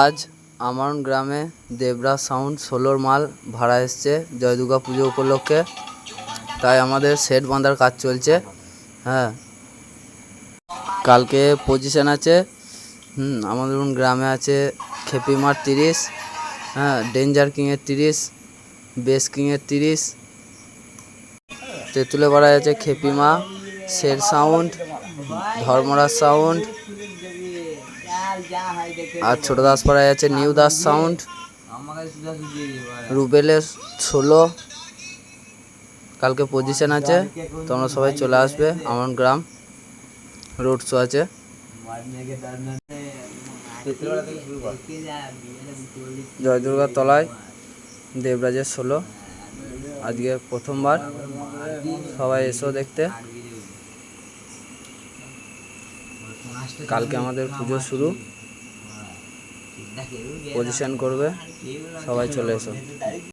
আজ আমার গ্রামে দেবরা সাউন্ড ষোলোর মাল ভাড়া এসছে জয় দুর্গা পুজো উপলক্ষে। তাই আমাদের সেট বাঁধার কাজ চলছে। হ্যাঁ। কালকে পজিশন আছে। হুম, আমাদের গ্রামে আছে খেপিমার তিরিশ হ্যাঁ ডেঞ্জার কিংয়ের তিরিশ বেস কিংয়ের তিরিশ। তেঁতুলে পাড়ায় আছে খেপিমা শের সাউন্ড ধর্মরাজ সাউন্ড আর ছোট দাসপাড়ায় আছে নিউ দাস সাউন্ড রুবেলের ষোলো। কালকে পজিশন আছে। তোমরা সবাই চলে আসবে। আমার গ্রাম। রোড শো আছে। জয় দুর্গার তলায় দেবরাজের ষোলো। আজকে প্রথমবার। সবাই এসো দেখতে। কালকে আমাদের পুজো শুরু। পজিশন করবে। সবাই চলে এসো।